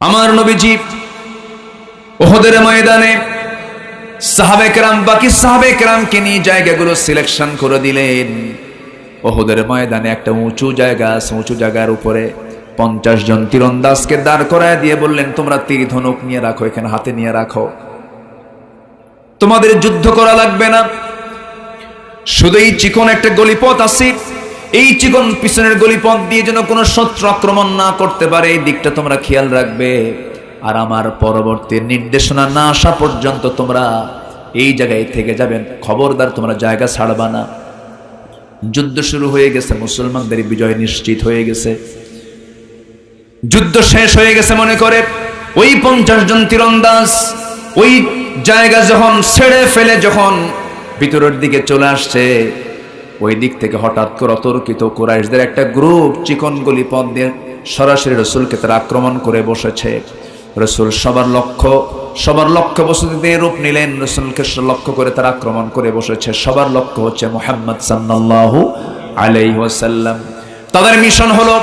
আমার নবীজি ওহদের ময়দানে সাহাবে কেরাম, বাকি সাহাবে কেরামকে নিয়ে জায়গাগুলো সিলেকশন করে দিলেন। ওহদের ময়দানে একটা উঁচু জায়গা আছে, উঁচু জায়গার উপরে পঞ্চাশ জন তীরন্দাজকে দাঁড় করায় দিয়ে বললেন, তোমরা তীর ধনুক নিয়ে রাখো, এখানে হাতে নিয়ে রাখো। তোমাদের যুদ্ধ করা লাগবে না। শুধু এই চিকন একটা গলিপথ আছে এই চিকন পিছনের গলিপথ দিয়ে যেন কোনো শত্রু আক্রমণ না করতে পারে, এই দিকটা তোমরা খেয়াল রাখবে। আর আমার পরবর্তী নির্দেশনা না আসা পর্যন্ত তোমরা এই জায়গায় থেকে যাবেন। খবরদার, তোমরা জায়গা ছাড়বা না। যুদ্ধ শুরু হয়ে গেছে, মুসলমানদের বিজয় নিশ্চিত হয়ে গেছে। যুদ্ধ শেষ হয়ে গেছে মনে করে, ওই পঞ্চাশ জন তীরন্দাজ, ওই জায়গা যখন ছেড়ে ফেলে, যখন ভিতরের দিকে চলে আসছে ওই দিক থেকে হঠাৎ করে অতর্কিত কুরাইশদের একটা গ্রুপ চিকন গলি পথ দিয়ে সরাসরি রসুলকে তারা আক্রমণ করে বসেছে। রসুল সবার লক্ষ্য সবার লক্ষ্য বসতিতে রূপ নিলেন। রসুলকে লক্ষ্য করে তারা আক্রমণ করে বসেছে। সবার লক্ষ্য হচ্ছে মোহাম্মদ সাল্লাল্লাহু আলাইহি ওয়াসাল্লাম। তাদের মিশন হলো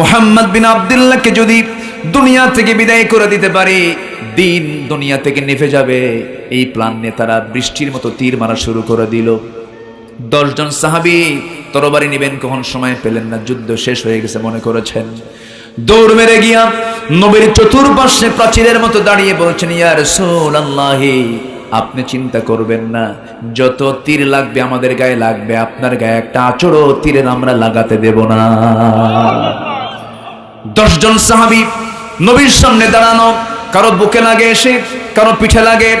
মোহাম্মদ বিন আবদুল্লাহকে যদি দুনিয়া থেকে বিদায় করে দিতে পারি, দিন দুনিয়া থেকে নেভে যাবে। এই প্ল্যান নিয়ে তারা বৃষ্টির মতো তীর মারা শুরু করে দিল। দশজন সাহাবি তরবারি নিবেন, কখন সময় পেলেন না? যুদ্ধ শেষ হয়ে গেছে, মনে করেছেন? দৌড় মেরে গিয়া নবীর চতুর্পাশে প্রাচীরের মতো দাঁড়িয়ে বলছেন ইয়ার সোল আল্লাহি আপনি চিন্তা করবেন না, যত তীর লাগবে আমাদের গায়ে লাগবে, আপনার গায়ে একটা আচরও তীরের আমরা লাগাতে দেব না। দশজন সাহাবি নবীর সামনে দাঁড়ানো, কারও বুকে লাগে এসে, কারও পিঠে লাগে,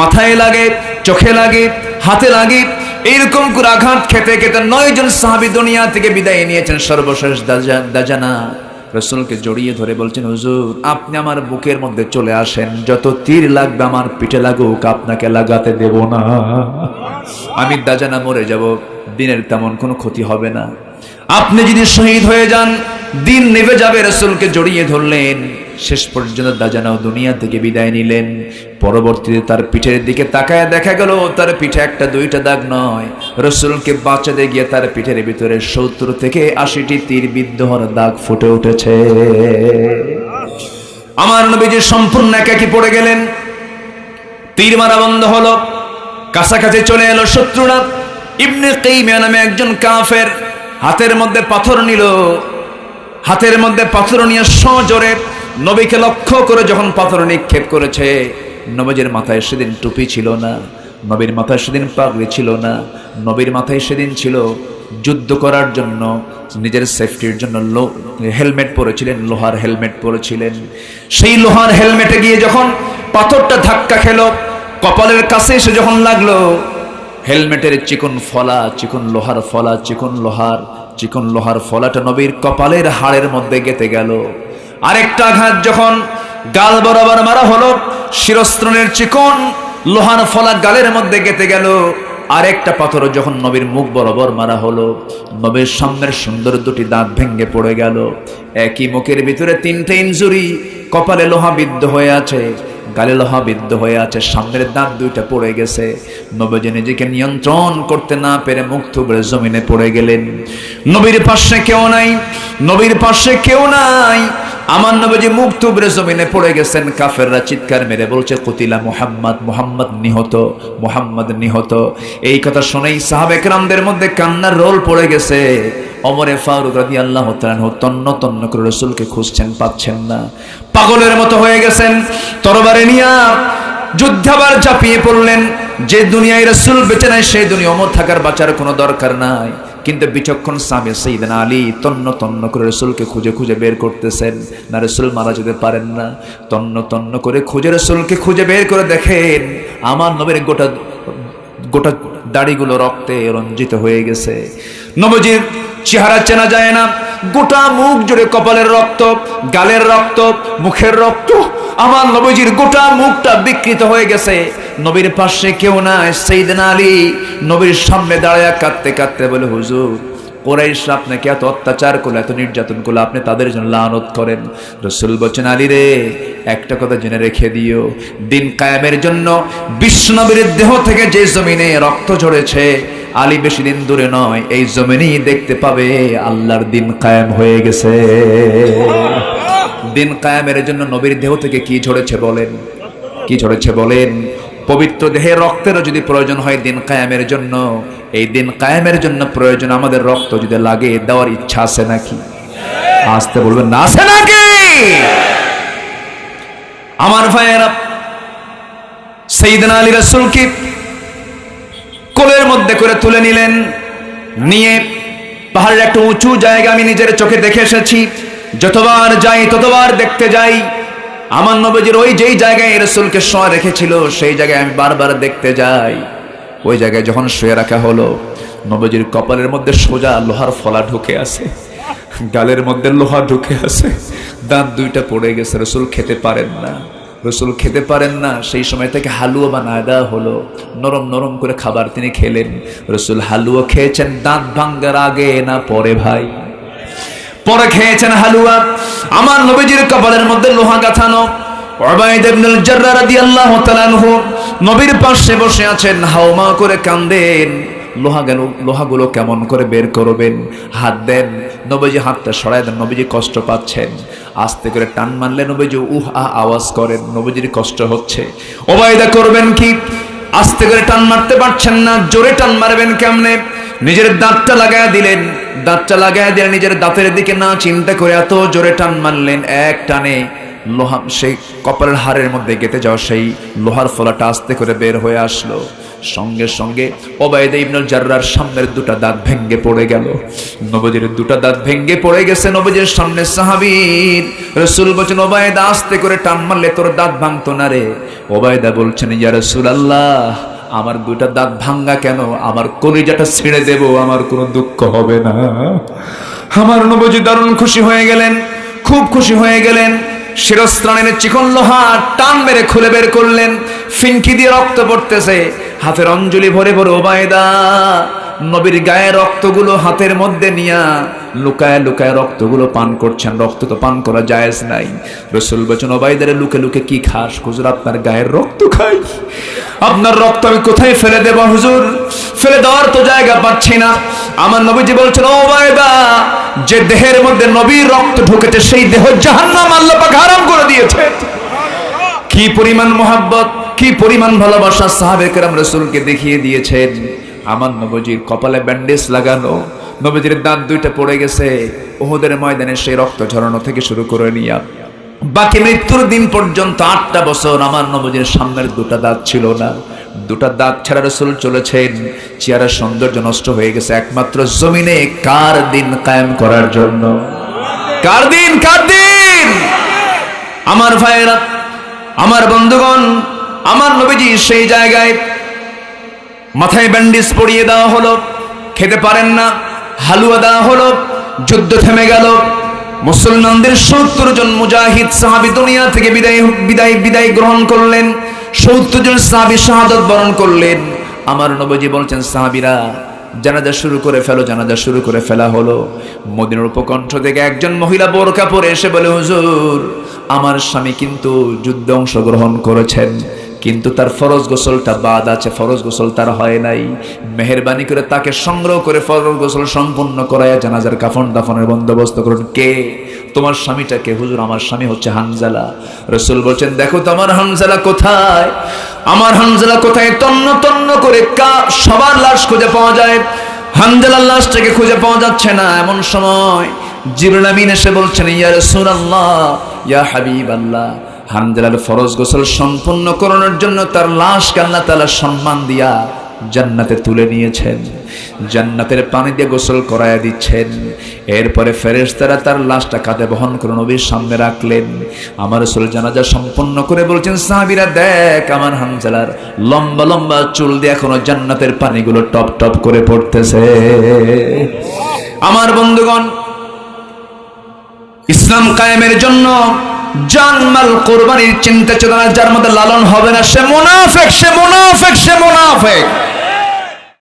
মাথায় লাগে, চোখে লাগে, হাতে লাগে এইরকম করে আঘাত খেতে খেতে নয় জন সাহাবি দুনিয়া থেকে বিদায় নিয়েছেন। সর্বশেষ দাজা- দাজানা রসুলকে জড়িয়ে ধরে বলছেন, হুজুর, আপনি আমার বুকের মধ্যে চলে আসেন। যত তীর লাগবে আমার পিঠে লাগুক, আপনাকে লাগাতে দেব না। আমি দাজানা মরে যাব, দিনের তেমন কোনো ক্ষতি হবে না। আপনি যদি শহীদ হয়ে যান, দিন নেবে যাবে রসুলকে জড়িয়ে ধরলেন। শেষ পর্যন্ত দাজানাও দুনিয়া থেকে বিদায় নিলেন। পরবর্তীতে তার পিঠের দিকে তাকায় দেখা গেল, তার পিঠে একটা দুইটা দাগ নয়। রসুলকে বাঁচাতে গিয়ে তার পিঠের ভিতরে সত্তর থেকে আশিটি তীর বিদ্ধ দাগ ফুটে উঠেছে। আমার নবীজি সম্পূর্ণ একাকি পড়ে গেলেন। তীর মারা বন্ধ হলো, কাছাকাছি চলে এলো শত্রুরা। ইবনে কাইমিয়া নামে একজন কাফের হাতের মধ্যে পাথর নিল। হাতের মধ্যে পাথর নিয়ে সজোরে নবীকে লক্ষ্য করে যখন পাথর নিক্ষেপ করেছে, নবীজের মাথায় সেদিন টুপি ছিল না, নবীর মাথায় সেদিন পাগড়ি ছিল না, নবীর মাথায় সেদিন ছিল যুদ্ধ করার জন্য, নিজের সেফটির জন্য লো, হেলমেট পরেছিলেন, লোহার হেলমেট পরেছিলেন। সেই লোহার হেলমেটে গিয়ে যখন পাথরটা ধাক্কা খেলো, কপালের কাছে এসে যখন লাগল, হেলমেটের চিকন ফলা, চিকন লোহার ফলা, চিকন লোহার চিকন লোহার ফলাটা নবীর কপালের হাড়ের মধ্যে গেতে গেল। আরেকটা আঘাত যখন গাল বরাবর মারা হলো, শিরস্ত্রণের চিকন লোহার ফলা গালের মধ্যে গেতে গেল। আরেকটা পাথর যখন নবীর মুখ বরাবর মারা হলো, নবীর সামনের সুন্দর দুটি দাঁত ভেঙে পড়ে গেল। একই মুখের ভিতরে তিনটে ইঞ্জুরি কপালে লোহা বিদ্ধ হয়ে আছে, গালে লোহা বিদ্ধ হয়ে আছে, সামনের দাঁত দুইটা পড়ে গেছে। নবীজি নিজেকে নিয়ন্ত্রণ করতে না পেরে মুখ থুবড়ে জমিনে পড়ে গেলেন। নবীর পাশে কেউ নাই, নবীর পাশে কেউ নাই আমার নবীজি মুখ থুবড়ে জমিনে পড়ে গেছেন, কাফেররা চিৎকার মেরে বলছে, কুতিলা মুহাম্মদ মুহাম্মদ নিহত মুহাম্মদ নিহত। এই কথা শুনেই সাহাবেকরামদের মধ্যে কান্নার রোল পড়ে গেছে। অমরে ফারুক রাদি আল্লাহ তন্ন তন্ন করে রসুলকে খুঁজছেন, পাচ্ছেন না। পাগলের মতো হয়ে গেছেন, তরবারে নিয়া যুদ্ধাবার চাপিয়ে পড়লেন। যে দুনিয়ায় রসুল বেঁচে নেয় সেই দুনিয়া অমর থাকার বাঁচার কোনো দরকার নাই। কিন্তু বিচক্ষণ স্বামী সঈদিন আলী তন্ন তন্ন করে রসুলকে খুঁজে খুঁজে বের করতেছেন। না, রসুল মারা যেতে পারেন না। তন্ন তন্ন করে খুঁজে রসুলকে খুঁজে বের করে দেখেন, আমার নবীর গোটা গোটা দাড়িগুলো রক্তে রঞ্জিত হয়ে গেছে। নবজির চেহারা চেনা যায় না। গোটা মুখ জুড়ে কপালের রক্ত, গালের রক্ত, মুখের রক্ত আমার নবীজির গোটা মুখটা বিকৃত হয়ে গেছে। নবীর পাশে কেউ নাই সেইদিন আলী। নবীর সামনে দাঁড়ায় কাঁদতে কাঁদতে বলে, হুজুর, কোরাইশরা আপনাকে এত অত্যাচার করল, এত নির্যাতন করল, আপনি তাদের জন্য লানত করেন। রসুল বচন আলী রে, একটা কথা জেনে রেখে দিও। দিন কায়েমের জন্য বিষ্ণবীর দেহ থেকে যে জমিনে রক্ত ঝরেছে, আলী বেশি দিন দূরে নয়, এই জমিনেই দেখতে পাবে আল্লাহর দিন কায়েম হয়ে গেছে। দিন কায়ামের জন্য নবীর দেহ থেকে কি ঝরেছে বলেন? কি ঝরেছে বলেন? পবিত্র দেহে রক্তেরও যদি প্রয়োজন হয় দিন কায়ামের জন্য, এই দিন কায়ামের জন্য প্রয়োজন আমাদের রক্ত যদি লাগে, দেওয়ার ইচ্ছা আছে নাকি? আসতে বলবেন, না আছে নাকি? আমার ভাইয়েরা সেইদিন আলী রাসুলকে কোলের মধ্যে করে তুলে নিলেন। নিয়ে পাহাড়ের একটা উঁচু জায়গা আমি নিজের চোখে দেখে এসেছি। যতবার যাই, ততবার দেখতে যাই। আমার নবজির ওই যেই জায়গায় রসুলকে শোয়া রেখেছিল, সেই জায়গায় আমি বারবার দেখতে যাই। ওই জায়গায় যখন শুয়ে রাখা হলো, নবজির কপালের মধ্যে সোজা লোহার ফলা ঢুকে আছে, গালের মধ্যে লোহা ঢুকে আছে, দাঁত দুইটা পড়ে গেছে, রসুল খেতে পারেন না। রসুল খেতে পারেন না, সেই সময় থেকে হালুয়া বানায় দেওয়া হলো। নরম নরম করে খাবার তিনি খেলেন। রসুল হালুয়া খেয়েছেন, দাঁত ভাঙ্গার আগে না পরে ভাই। পরে খেয়েছেন হালুয়া। আমার নবীজির কপালের মধ্যে লোহা গাথানো। নবীর পাশে বসে আছেন, হাওমা করে কান্দেন। লোহা গেল, লোহাগুলো কেমন করে বের করবেন? হাত দেন। নবীজি হাতটা সরায় দেন, নবীজি কষ্ট পাচ্ছেন। আস্তে করে টান মারলে নবীজি উহ, আহ, আওয়াজ করেন, নবীজির কষ্ট হচ্ছে। ওবায়দা করবেন কি? আস্তে করে টান মারতে পারছেন না, জোরে টান মারবেন কেমনে? নিজের দাঁতটা লাগায় দিলেন। দাঁতটা লাগায় দিলেন নিজের দাঁতের দিকে না চিন্তা করে এত জোরে টান মারলেন। এক টানে লোহা, সেই কপালের হাড়ের মধ্যে গেতে যাওয়া সেই লোহার ফলাটা আস্তে করে বের হয়ে আসলো। সঙ্গে সঙ্গে ওবায়দে ইবনুল জাররার সামনের দুটা দাঁত ভেঙ্গে পড়ে গেল। নবজির দুটা দাঁত ভেঙ্গে পড়ে গেছে নবজির সামনে। সাহাবীর রসুল বলছেন, ওবায়দা, আস্তে করে টান মারলে তোর দাঁত ভাঙতো না রে। ওবায়দা বলছেন, ইয়া রসুল আল্লাহ আমার দুটা দাঁত ভাঙ্গা কেন? আমার কলিজাটা ছেড়ে দেব, আমার কোনো দুঃখ হবে না। আমার নবজি দারুণ খুশি হয়ে গেলেন, খুব খুশি হয়ে গেলেন। শিরস্ত্রাণের চিকন লোহা টান মেরে খুলে বের করলেন, ফিনকি দিয়ে রক্ত পড়তেছে। হাতের অঞ্জলি ভরে ভরে, ওবায়দা, নবীর গায়ে রক্তগুলো হাতের মধ্যে নিয়া লুকায় লুকায় রক্তগুলো পান করছেন। রক্ত তো পান করা জায়েজ নাই। রসুল বচন ওবায়দারে লুকে লুকে কি খাস? হুজুর, আপনার গায়ের রক্ত খাই। আপনার রক্ত আমি কোথায় ফেলে দেব হুজুর? ফেলে দেওয়ার তো জায়গা পাচ্ছি না। আমার নবীজি বলছেন, ও ওবায়দা, যে দেহের মধ্যে নবীর রক্ত ঢুকেছে, সেই দেহ জাহান্নাম আল্লাহ পাক হারাম করে দিয়েছে। কি পরিমাণ মোহাব্বত, কি পরিমাণ ভালোবাসা সাহাবে কেরাম রসুলকে দেখিয়ে দিয়েছেন। আমার নবজির কপালে ব্যান্ডেজ লাগানো, নবজির দাঁত দুইটা পড়ে গেছে। ওহদের ময়দানে সেই রক্ত ঝরানো থেকে শুরু করে নিয়া বাকি মৃত্যুর দিন পর্যন্ত আটটা বছর আমার নবজির সামনের দুটা দাঁত ছিল না। দুটা দাঁত ছাড়া রসুল চলেছেন। চেয়ারের সৌন্দর্য নষ্ট হয়ে গেছে একমাত্র জমিনে কার দিন কায়েম করার জন্য? কার দিন? কার দিন? আমার ভাইয়েরা, আমার বন্ধুগণ, আমার নবীজি সেই জায়গায় মাথায় ব্যান্ডেজ পরিয়ে দেওয়া হলো, খেতে পারেন না, হালুয়া দেওয়া হলো, যুদ্ধ থেমে গেল মুসলমানদের সত্তর জন মুজাহিদ সাহাবি দুনিয়া থেকে বিদায় বিদায় বিদায় গ্রহণ করলেন, সত্তর জন সাহাবি শাহাদত বরণ করলেন। আমার নবজি বলছেন, সাহাবিরা, জানাজা শুরু করে ফেলো, জানাজা শুরু করে ফেলা হলো। মদিনার উপকণ্ঠ থেকে একজন মহিলা বোরকা পরে এসে বলে, হুজুর, আমার স্বামী কিন্তু যুদ্ধে অংশগ্রহণ করেছেন। কিন্তু তার ফরজ গোসলটা বাদ আছে, ফরজ গোসল তার হয় নাই। মেহরবানি করে তাকে সংগ্রহ করে ফরজ গোসল সম্পূর্ণ করায় জানাজার কাফন দাফনের বন্দোবস্ত করুন। কে? তোমার স্বামীটাকে হুজুর, আমার স্বামী হচ্ছে হানজালা। রসুল বলছেন, দেখো তো, আমার হানজালা কোথায়? আমার হানজালা কোথায়? তন্ন তন্ন করে কা, সবার লাশ খুঁজে পাওয়া যায়। হানজালার লাশটাকে খুঁজে পাওয়া যাচ্ছে না। এমন সময় জিবরুল আমিন এসে বলছেন, ইয়া রসুল রাসূলুল্লাহ, ইয়া হাবিবাল্লাহ হামদালার ফরজ গোসল সম্পূর্ণ করানোর জন্য তার লাশকে আল্লাহ তাআলা সম্মান দিয়া জান্নাতে তুলে নিয়েছেন। জান্নাতের পানি দিয়ে গোসল করায়া দিচ্ছেন। এরপরে ফেরেশতারা তার লাশটা কাঁধে বহন করে নবীর সামনে রাখলেন। আমার রসুল জানাজা সম্পন্ন করে বলছেন, সাহাবীরা, দেখ আমার হামজালার লম্বা লম্বা চুল দিয়ে এখনও জান্নাতের পানিগুলো টপ টপ করে পড়তেছে। আমার বন্ধুগণ, ইসলাম কায়েমের জন্য জানমাল কোরবানির চিন্তা চেতনা যার মধ্যে লালন হবে না, সে মোনাফেক সে মোনাফেক সে মোনাফেক।